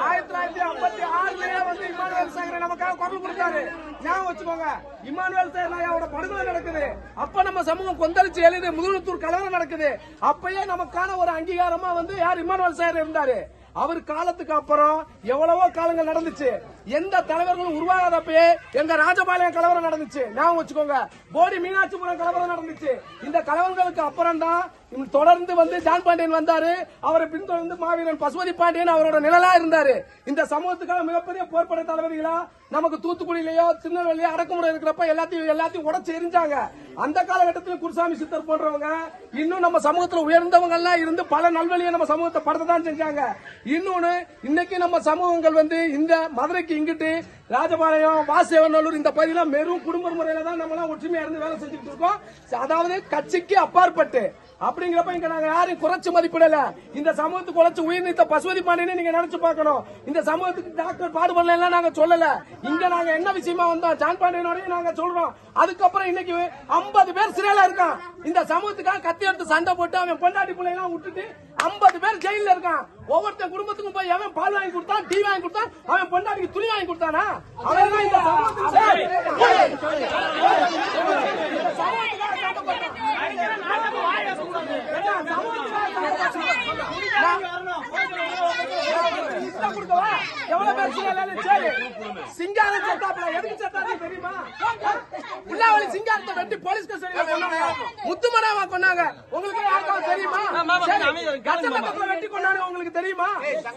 ஆயிரத்தி தொள்ளாயிரத்தி ஐம்பத்தி ஆறுலயே வந்து இமானுவேல் சேகர் நமக்காக குரல் கொடுத்தாரு ஞாபகம் வச்சுக்கோங்க இமானுவேல் சேகர் படுகொலை நடக்குது அப்ப நம்ம சமூகம் கொந்தளிச்சு எழுது முதுகுளத்தூர் கலவரம் நடக்குது அப்பயே நமக்கான ஒரு அங்கீகாரமா வந்து யார் இமானுவேல் சேகர் இருந்தாரு அவர் காலத்துக்கு அப்புறம் எவ்வளவோ காலங்கள் நடந்துச்சு எந்த தலைவர்களும் உருவாகாதப்பயே எங்க ராஜபாளையம் கலவரம் நடந்துச்சு. ஞாபகம் வச்சுக்கோங்க. போடி மீனாட்சிபுரம் கலவரம் நடந்துச்சு. இந்த கலவரங்களுக்கு அப்புறம் தான் தொடர்ந்து வந்து ஜான் பாண்டியன் வந்தாரு. அவரை பின்தொடர்ந்து மாவீரன் பசுபதி பாண்டியன் அவரோட நிழலா இருந்தாரு. இந்த சமூகத்துக்காக மிகப்பெரிய போர்ப்படை தளபதிகளா நமக்கு தூத்துக்குடியிலயோ திருநெல்வேலியோ அடக்குமுறை இருக்கிறப்ப எல்லாத்தையும் எல்லாத்தையும் உடச்சு எரிஞ்சாங்க. அந்த காலகட்டத்தில் குருசாமி சித்தர் போன்றவங்க இன்னும் நம்ம சமூகத்துல உயர்ந்தவங்க எல்லாம் இருந்து பல நல்வழியை நம்ம சமூகத்தை படத்தை தான் செஞ்சாங்க. இன்னொன்னு இன்னைக்கு நம்ம சமூகங்கள் வந்து இந்த மதுரைக்கு இங்கிட்டு ராஜபாளையம் வாசேவநல்லூர் இந்த பகுதியில வெறும் குடும்ப முறையில தான் நம்மளாம் ஒற்றுமையா இருந்து வேலை செஞ்சுட்டு இருக்கோம். அதாவது கட்சிக்கு அப்பாற்பட்டு அப்படிங்கிறப்ப இங்க நாங்க யாரையும் குறைச்சு மதிப்பிடல இந்த சமூகத்துக்கு குறைச்சு உயிர் பசுமதி பசுபதி பாண்டியனை நீங்க நினைச்சு பார்க்கணும் இந்த சமூகத்துக்கு டாக்டர் பாடுபடலாம் நாங்க சொல்லல இங்க நாங்க என்ன விஷயமா வந்தோம் ஜான் பாண்டியனோடய நாங்க சொல்றோம் அதுக்கப்புறம் இன்னைக்கு ஐம்பது பேர் சிறையில இருக்கான் இந்த சமூகத்துக்காக கத்தி எடுத்து சண்டை போட்டு அவன் பொண்டாட்டி பிள்ளைலாம் விட்டுட்டு ஐம்பது பேர் ஜெயில இருக்கான் ஒவ்வொருத்த குடும்பத்துக்கும் போய் அவன் பால் வாங்கி கொடுத்தான் டீ வாங்கி கொடுத்தான் அவன் பொண்டாட்டிக்கு துணி வாங்கி கொடுத்தானா அவன் இந்த சமூகத்துக்கு இந்த சமூகத்துக்காக சண்டை போட்டான். இஷ்டம் கொடுக்கவா? எவ்வளவு பேர் சிறையில சரி. சிங்காரம் செத்தாப்புல, எதுக்கு செத்தாருன்னு தெரியுமா? உள்ளாவளி சிங்காரத்தை வெட்டி போலீஸ் கஸ்டடியில கொன்னாங்க. முத்துமனாவா கொன்னாங்க. உங்களுக்கு யாருக்காவது தெரியுமா? சரி. கச்சத்தட்டத்துல வெட்டி கொன்னாங்க, உங்களுக்கு தெரியுமா?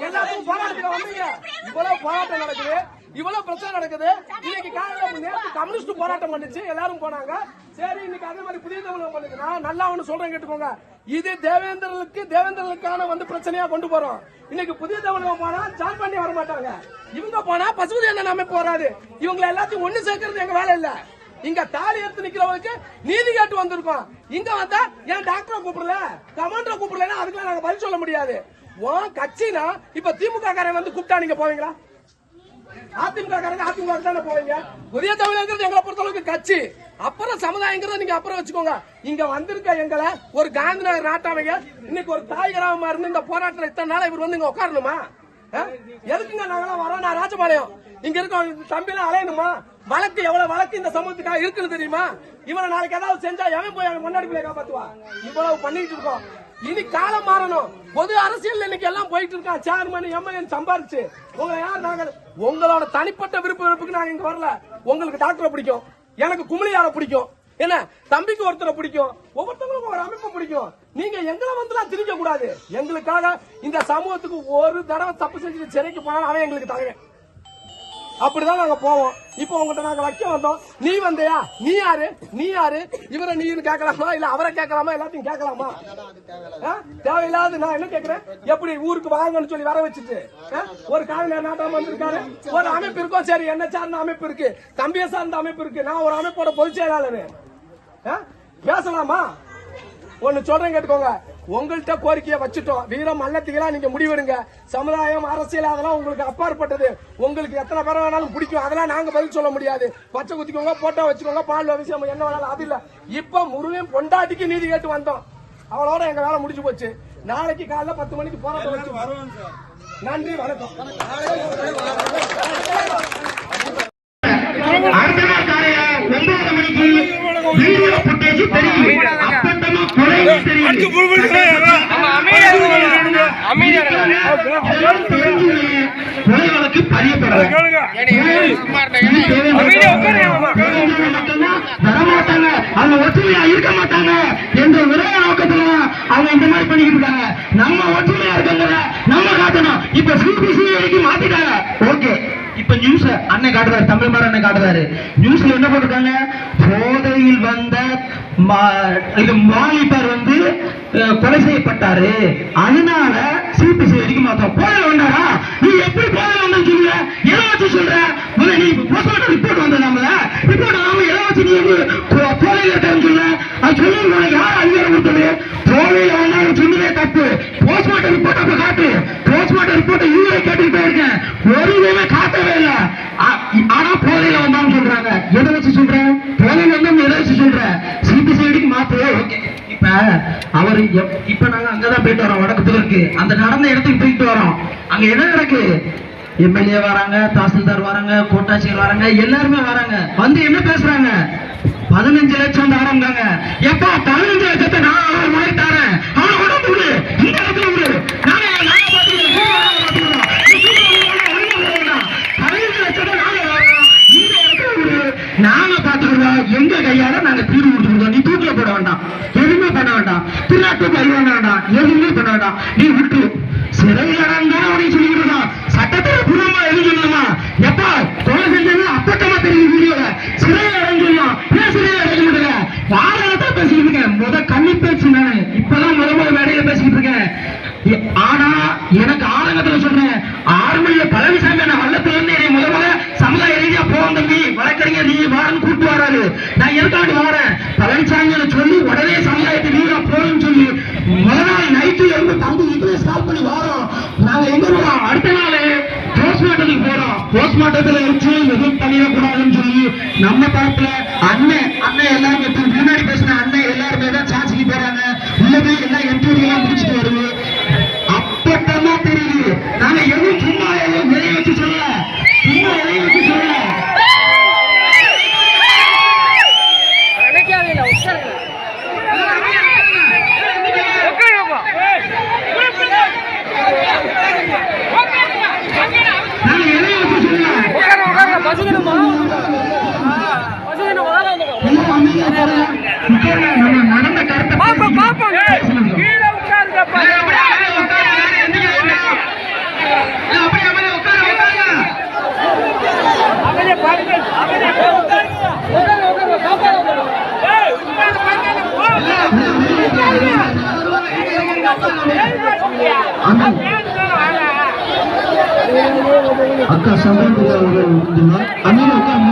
எல்லாத்துக்கும் போராட்டத்துல வந்தீங்க. இவ்வளவு போராட்டம் நடக்குது இவ்வளவு பிரச்சனை நடக்குது இன்னைக்கு காலையில நேத்து கம்யூனிஸ்ட் போராட்டம் பண்ணுச்சு எல்லாரும் போனாங்க சரி இன்னைக்கு அதே மாதிரி புதிய தமிழகம் பண்ணுது நான் நல்லா ஒண்ணு சொல்றேன் கேட்டுக்கோங்க. இது தேவேந்திரனுக்கு தேவேந்திரனுக்கான வந்து பிரச்சனையா கொண்டு போறோம். இன்னைக்கு புதிய தமிழகம் போனா ஜான் பண்ணி வர மாட்டாங்க. இவங்க போனா பசுபதி அண்ணன் அமைப்பு வராது இவங்களை எல்லாத்தையும் ஒண்ணு சேர்க்கறது எங்க வேலை இல்ல. இங்க தாலி எடுத்து நிக்கிறவங்களுக்கு நீதி கேட்டு வந்திருக்கோம். இங்க வந்தா ஏன் டாக்டரை கூப்பிடல? கமாண்டரை கூப்பிடலன்னா அதுக்கெல்லாம் நாங்க பதில் சொல்ல முடியாது. உன் கட்சினா இப்ப திமுக காரன் வந்து கூப்பிட்டா நீங்க போவீங்களா? அதிமுக காரங்க அதிமுக தானே போவீங்க. புதிய தமிழங்கிறது எங்களை பொறுத்த அளவுக்கு கட்சி. அப்புறம் சமுதாயங்கிறத நீங்க அப்புறம் வச்சுக்கோங்க. இங்க வந்திருக்க எங்களை ஒரு காந்தி நகர் நாட்டாமைங்க இன்னைக்கு ஒரு தாய் கிராமமா இருந்து இந்த போராட்டம் இத்தனை நாளா இவர் வந்து இங்க உட்காரணுமா? ஆ? எதுக்குங்க நாங்களாம் வரோம்? நான் ராஜபாளையம். இங்க இருக்க தம்பி அலையணுமா? வழக்கு எவ்வளவு வழக்கு இந்த சமூகத்துக்காக இருக்குன்னு தெரியுமா? இவனை நாளைக்கு ஏதாவது செஞ்சா எவன் போய் முன்னாடி போய் காப்பாத்துவா? இவ்வளவு பண்ணிட்டு இருக்கோம். இனி காலம் மாறணும். பொது அரசியல் இன்னைக்கு எல்லாம் போயிட்டு இருக்கான். சேர்மன் எம்எல்ஏ சம்பாரிச்சு. உங்களை யார் நாங்கள் உங்களோட தனிப்பட்ட விருப்ப வெறுப்புக்கு நாங்க இங்க வரல. உங்களுக்கு டாக்டரை பிடிக்கும். எனக்கு குமிழியார பிடிக்கும். என்ன? தம்பிக்கு ஒருத்தரை பிடிக்கும். ஒவ்வொருத்தவங்களுக்கும் ஒரு அமைப்பு பிடிக்கும். நீங்க எங்களை வந்துலாம் திரிக்க கூடாது எங்களுக்காக இந்த சமூகத்துக்கு ஒரு தடவை தப்பு செஞ்சுட்டு சிறைக்கு போனாலும் அவன் எங்களுக்கு தலைவன் அப்படிதான் நாங்க போவோம். இப்போ உங்ககிட்ட நாங்க வைக்க வந்தோம். நீ வந்தியா? நீ யாரு? நீ யாரு? இவரை நீன்னு கேட்கலாமா? இல்ல அவரை கேட்கலாமா? எல்லாத்தையும் கேட்கலாமா? ஆ? தேவையில்லாத நான் என்ன கேக்குறேன் எப்படி ஊருக்கு வாங்கன்னு சொல்லி வர வச்சுட்டு ஒரு காரணம் நாட்டாம வந்திருக்காரு? ஒரு அமைப்பு இருக்கும் சரி என்ன சார்ந்த அமைப்பு இருக்கு? தம்பிய சார்ந்த அமைப்பு இருக்கு. நான் ஒரு அமைப்போட பொதுச் செயலாளர். ஆ? பேசலாமா? ஒன்னு சொல்றேன் கேட்டுக்கோங்க. உங்கள்கிட்ட கோரிக்கையை வச்சுட்டோம். வீரம் அல்லத்துகளா நீங்க முடிவெடுங்க. சமுதாயம் அரசியல் அதெல்லாம் உங்களுக்கு அப்பாற்பட்டது. உங்களுக்கு எத்தனை பேரை வேணாலும் பிடிக்கும். அதெல்லாம் நாங்க பதில் சொல்ல முடியாது. பச்சை குத்திக்கோங்க போட்டோ வச்சுக்கோங்க பால் விஷயம் என்ன வேணாலும். அது இல்ல. இப்ப முருகன் பொண்டாட்டிக்கு நீதி கேட்டு வந்தோம். அவளோட எங்க வேலை முடிஞ்சு போச்சு. நாளைக்கு காலைல பத்து மணிக்கு போராட்டம் வச்சு நன்றி வணக்கம். ஒன்பது மணிக்கு வழக்கு பதியப்படுறது வரமாட்டாங்க அவங்க ஒற்றுமையா இருக்க மாட்டாங்க. என்ற விரைய நோக்கத்துல அவங்க இந்த மாதிரி பண்ணிக்கிட்டு இருக்காங்க. நம்ம ஒற்றுமையா இருக்கங்க நம்ம காட்டணும். இப்ப சிபிசி வரைக்கும் மாத்திட்டாங்க. ஓகே. இப்ப நியூஸ் அண்ணன் காட்டுறாரு. தமிழ் மாற அண்ணன் காட்டுறாரு. நியூஸ்ல என்ன போட்டிருக்காங்க? இது வாலிபர் வந்து கொலை செய்யப்பட்டாரு. அதனால சிபிசி வரைக்கும் மாட்டோம் போதையில வந்தாரா? நீ எப்படி போதையில வந்தா சொல்லுங்க எதை வச்சு சொல்ற? முதல்ல நீ போஸ்ட்மார்ட்டம் ரிப்போர்ட் வந்த நம்மள. ரிப்போர்ட் நாம எதை வச்சு நீ போலையில போ- சொல்ல அது சொல்லி யார் அதிகாரம் கொடுத்தது? போலையில வந்தாலும் சொன்னதே தப்பு. போஸ்ட்மார்ட்டம் ரிப்போர்ட் அப்ப காட்டு. போஸ்ட்மார்ட்டம் ரிப்போர்ட் இவரை கேட்டுட்டு போயிருக்கேன் ஒரு அது இப்ப நாங்க அங்கதான் போயிட்டு வரோம். வடக்கு தெற்கு அந்த நடந்த இடத்துக்கு போயிட்டு வரோம். அங்க என்ன நடக்கு? எம்எல்ஏ வராங்க தாசில்தார் வராங்க கோட்டாட்சியர் வராங்க எல்லாருமே வராங்க. வந்து என்ன பேசுறாங்க? பதினஞ்சு லட்சம் தரம்தாங்க எப்பா பதினஞ்சு லட்சத்தை நான் அவர் முறை தரேன். அவனை விடு. இந்த இடத்துல விடு. நாங்க பாத்துக்கிறோம் எங்க கையால நாங்க தீர்வு கொடுத்துருக்கோம் நீ தூக்கில போட வேண்டாம். விட்டு பயிர் வேண்டாம் எதுவுமே பண்ண வேண்டாம் நீ விட்டு. சிறையில் அடங்கான அவனை சொல்லிக்கிட்டு இருக்கான் சட்டத்தில் புறமா எழுதிடலாமா எப்பா கொலை செஞ்சது அப்பட்டமா தெரியுது வீடியோல. சிறையில் அடைஞ்சிடலாம் ஏன் சிறையில் அடைக்க முடியல வாரத்தான் பேசிக்கிட்டு இருக்கேன். முத கண்ணி பேச்சு நானு. இப்பதான் முத முத மேடையில பேசிக்கிட்டு இருக்கேன். ஆனா எனக்கு ஆரம்பத்துல சொல்றேன் ஆரம்பில பழனிசாமி நான் வல்லத்துல இருந்து என்னை முத முத சமுதாய ரீதியா போவோம் தம்பி. வழக்கறிஞர் நீ வாரன்னு கூப்பிட்டு வராரு. நான் எதுக்காண்டு வாரேன்? பழனிசாமி சொல்லி உடனே நாங்க எங்க போறோம் அடுத்த நாள் போஸ்ட்மார்ட்டத்துக்கு போறோம். போஸ்ட்மார்ட்டத்துல வச்சு எதுவும் பண்ணிடக்கூடாதுன்னு சொல்லி நம்ம தரப்புல அண்ணன் அண்ணன் எல்லாரும் முன்னாடி பேசின அண்ணன் எல்லாருமே தான் சாட்சிக்கு போறாங்க. உள்ளதே எல்லாம் என்ட்ரி எல்லாம் முடிச்சுட்டு வருது. அப்பட்டமா தெரியுது. நாங்க எதுவும் சும்மா எதுவும் விளைய வச்சு சொல்லல. சும்மா விளைய வச்சு அக்கா சம்பளத்துக்கு அமீன் உட்காருங்க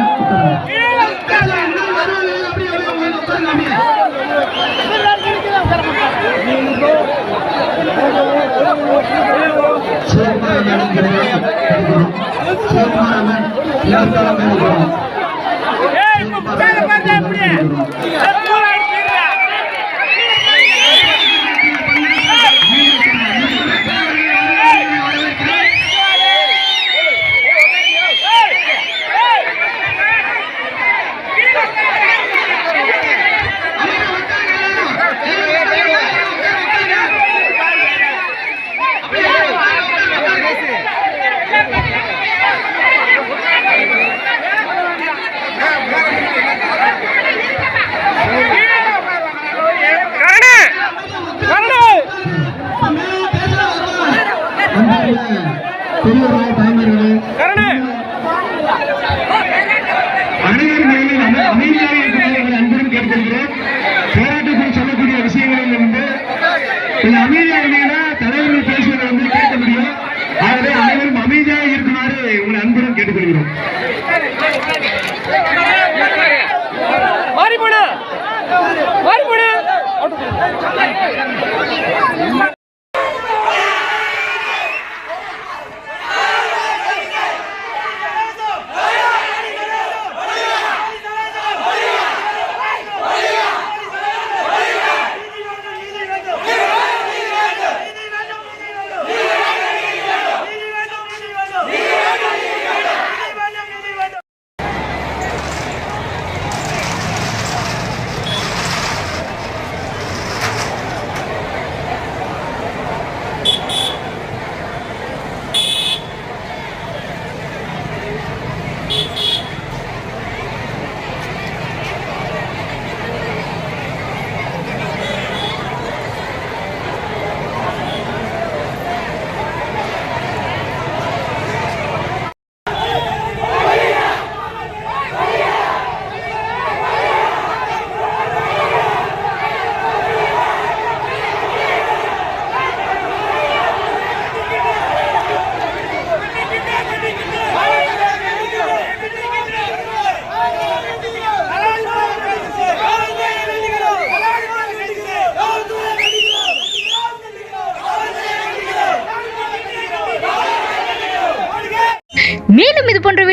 உட்காருங்க கீழே உட்காருங்க பெரியவர்களே, தாய்மார்களே, கரணே! அனைவர் மேலும் அமை- அமைதியாக இருக்கிறவர்கள் அன்புடன் கேட்டுக்கொள்கிறேன். போராட்டத்தில் சொல்லக்கூடிய விஷயங்களில் வந்து கொஞ்சம் அமைதியாக இருந்தீங்கன்னா தலைவர்கள் பேசுவதை வந்து கேட்க முடியும். ஆகவே அனைவரும் அமைதியாக இருக்குமாறு உங்களை அன்புடன் கேட்டுக்கொள்கிறோம். மாறி போடு!